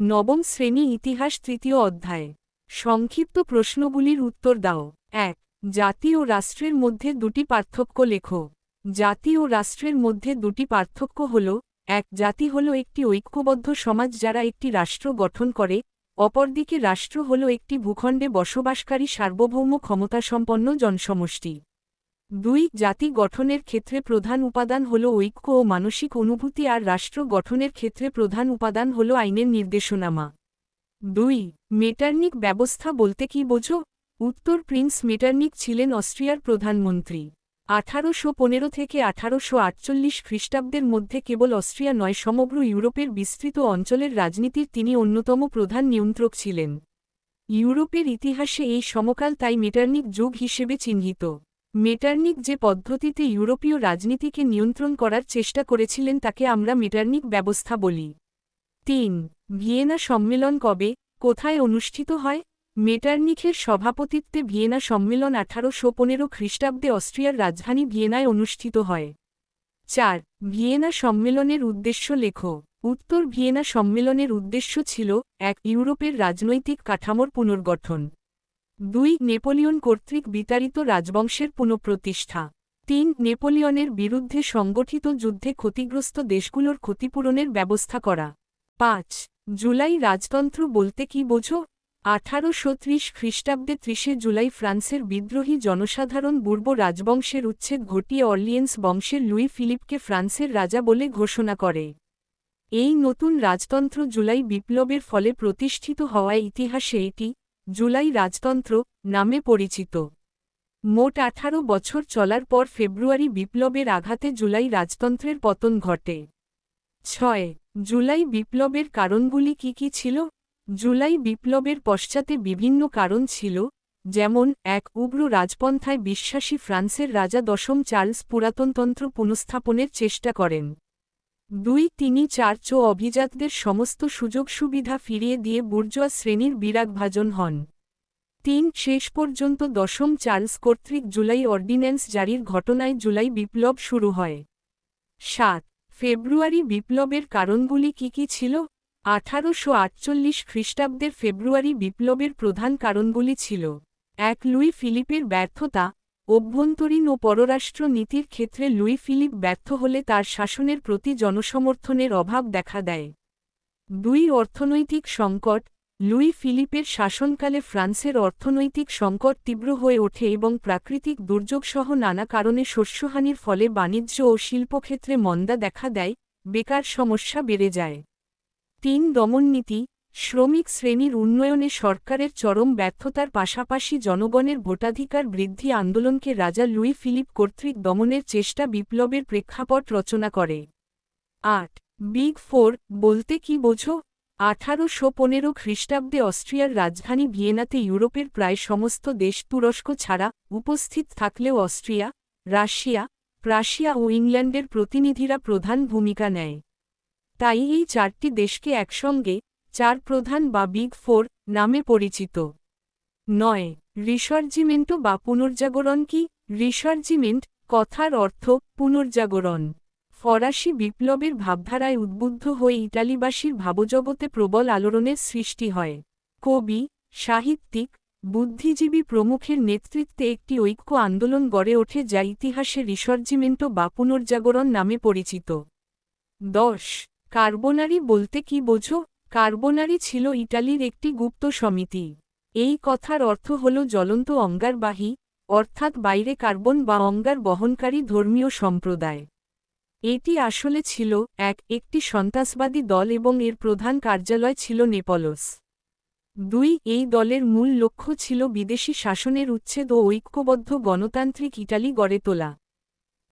নবম শ্রেণি ইতিহাস তৃতীয় অধ্যায়। সংক্ষিপ্ত প্রশ্নগুলির উত্তর দাও। এক, জাতি ও রাষ্ট্রের মধ্যে দুটি পার্থক্য লেখো। জাতি ও রাষ্ট্রের মধ্যে দুটি পার্থক্য হল, এক, জাতি হল একটি ঐক্যবদ্ধ সমাজ যারা একটি রাষ্ট্র গঠন করে, অপরদিকে রাষ্ট্র হল একটি ভূখণ্ডে বসবাসকারী সার্বভৌম ক্ষমতাসম্পন্ন জনসমষ্টি। দুই, জাতি গঠনের ক্ষেত্রে প্রধান উপাদান হল ঐক্য ও মানসিক অনুভূতি আর রাষ্ট্র গঠনের ক্ষেত্রে প্রধান উপাদান হল আইনের নির্দেশনামা। দুই, মেটার্নিক ব্যবস্থা বলতে কি বোঝো? উত্তর, প্রিন্স মেটার্নিক ছিলেন অস্ট্রিয়ার প্রধানমন্ত্রী। আঠারোশো পনেরো থেকে আঠারোশো আটচল্লিশ খ্রিস্টাব্দের মধ্যে কেবল অস্ট্রিয়া নয়, সমগ্র ইউরোপের বিস্তৃত অঞ্চলের রাজনীতির তিনি অন্যতম প্রধান নিয়ন্ত্রক ছিলেন। ইউরোপের ইতিহাসে এই সমকাল তাই মেটার্নিক যুগ হিসেবে চিহ্নিত। মেটার্নিক যে পদ্ধতিতে ইউরোপীয় রাজনীতিকে নিয়ন্ত্রণ করার চেষ্টা করেছিলেন তাকে আমরা মেটার্নিক ব্যবস্থা বলি। তিন, ভিয়েনা সম্মেলন কবে, কোথায় অনুষ্ঠিত হয়? মেটার্নিখের সভাপতিত্বে ভিয়েনা সম্মেলন আঠারোশো পনেরো খ্রিস্টাব্দে অস্ট্রিয়ার রাজধানী ভিয়েনায় অনুষ্ঠিত হয়। চার, ভিয়েনা সম্মেলনের উদ্দেশ্য লেখ। উত্তর ভিয়েনা সম্মেলনের উদ্দেশ্য ছিল, এক, ইউরোপের রাজনৈতিক কাঠামোর পুনর্গঠন। দুই, নেপোলিয়ন কর্তৃক বিতাড়িত রাজবংশের পুনঃপ্রতিষ্ঠা। তিন, নেপোলিয়নের বিরুদ্ধে সংগঠিত যুদ্ধে ক্ষতিগ্রস্ত দেশগুলোর ক্ষতিপূরণের ব্যবস্থা করা। পাঁচ, জুলাই রাজতন্ত্র বলতে কি বোঝো? আঠারোশো ত্রিশ খ্রিস্টাব্দে ত্রিশে জুলাই ফ্রান্সের বিদ্রোহী জনসাধারণ পূর্ব রাজবংশের উচ্ছেদ ঘটিয়ে অর্লিয়েন্স বংশের লুই ফিলিপকে ফ্রান্সের রাজা বলে ঘোষণা করে। এই নতুন রাজতন্ত্র জুলাই বিপ্লবের ফলে প্রতিষ্ঠিত হওয়ায় ইতিহাসে এটি জুলাই রাজতন্ত্র নামে পরিচিত। মোট আঠারো বছর চলার পর ফেব্রুয়ারি বিপ্লবের আঘাতে জুলাই রাজতন্ত্রের পতন ঘটে। ছয়, জুলাই বিপ্লবের কারণগুলি কি কি ছিল? জুলাই বিপ্লবের পশ্চাতে বিভিন্ন কারণ ছিল, যেমন এক, উগ্র রাজপন্থায় বিশ্বাসী ফ্রান্সের রাজা দশম চার্লস পুরাতনতন্ত্র পুনঃস্থাপনের চেষ্টা করেন। দুই তিনি চার্চ ও অভিজাতদের সমস্ত সুযোগ সুবিধা ফিরিয়ে দিয়ে বুর্জোয়া শ্রেণির বিরাগভাজন হন। তিন শেষ পর্যন্ত দশম চার্লস কর্তৃক জুলাই অর্ডিন্যান্স জারির ঘটনায় জুলাই বিপ্লব শুরু হয়। সাত, ফেব্রুয়ারি বিপ্লবের কারণগুলি কি কি ছিল? আঠারোশো আটচল্লিশ খ্রিস্টাব্দের ফেব্রুয়ারি বিপ্লবের প্রধান কারণগুলি ছিল। এক, লুই ফিলিপের ব্যর্থতা। অভ্যন্তরীণ ও পররাষ্ট্র নীতির ক্ষেত্রে লুই ফিলিপ ব্যর্থ হলে তার শাসনের প্রতি জনসমর্থনের অভাব দেখা দেয়। দুই অর্থনৈতিক সংকট, লুই ফিলিপের শাসনকালে ফ্রান্সের অর্থনৈতিক সংকট তীব্র হয়ে ওঠে এবং প্রাকৃতিক দুর্যোগসহ নানা কারণে শস্যহানির ফলে বাণিজ্য ও শিল্পক্ষেত্রে মন্দা দেখা দেয়, বেকার সমস্যা বেড়ে যায়। তিন দমননীতি শ্রমিক শ্রেণির উন্নয়নে সরকারের চরম ব্যর্থতার পাশাপাশি জনগণের ভোটাধিকার বৃদ্ধি আন্দোলনকে রাজা লুই ফিলিপ কর্তৃক দমনের চেষ্টা বিপ্লবের প্রেক্ষাপট রচনা করে। আট, বিগ ফোর, বলতে কি বোঝো? আঠারোশো পনেরো খ্রিস্টাব্দে অস্ট্রিয়ার রাজধানী ভিয়েনাতে ইউরোপের প্রায় সমস্ত দেশ তুরস্ক ছাড়া উপস্থিত থাকলেও অস্ট্রিয়া, রাশিয়া, প্রাশিয়া ও ইংল্যান্ডের প্রতিনিধিরা প্রধান ভূমিকা নেয়। তাই এই চারটি দেশকে একসঙ্গে চার প্রধান বা বিগ ফোর নামে পরিচিত। নয়, রিসার্জিমেন্টও বা পুনর্জাগরণ কি? রিসার্জিমেন্ট কথার অর্থ পুনর্জাগরণ। ফরাসি বিপ্লবের ভাবধারায় উদ্বুদ্ধ হয়ে ইটালিবাসীর ভাবজগতে প্রবল আলোড়নের সৃষ্টি হয়। কবি, সাহিত্যিক, বুদ্ধিজীবী প্রমুখের নেতৃত্বে একটি ঐক্য আন্দোলন গড়ে ওঠে যা ইতিহাসে রিসর্জিমেন্টো বা পুনর্জাগরণ নামে পরিচিত। দশ, কার্বোনারি বলতে কি বোঝো? কার্বোনারি ছিল ইটালির একটি গুপ্ত সমিতি। এই কথার অর্থ হল জ্বলন্ত অঙ্গারবাহী, অর্থাৎ বাইরে কার্বন বা অঙ্গার বহনকারী ধর্মীয় সম্প্রদায়। এটি আসলে ছিল এক, একটি সন্ত্রাসবাদী দল এবং এর প্রধান কার্যালয় ছিল নেপলস। দুই, এই দলের মূল লক্ষ্য ছিল বিদেশি শাসনের উচ্ছেদ ও ঐক্যবদ্ধ গণতান্ত্রিক ইটালি গড়ে তোলা।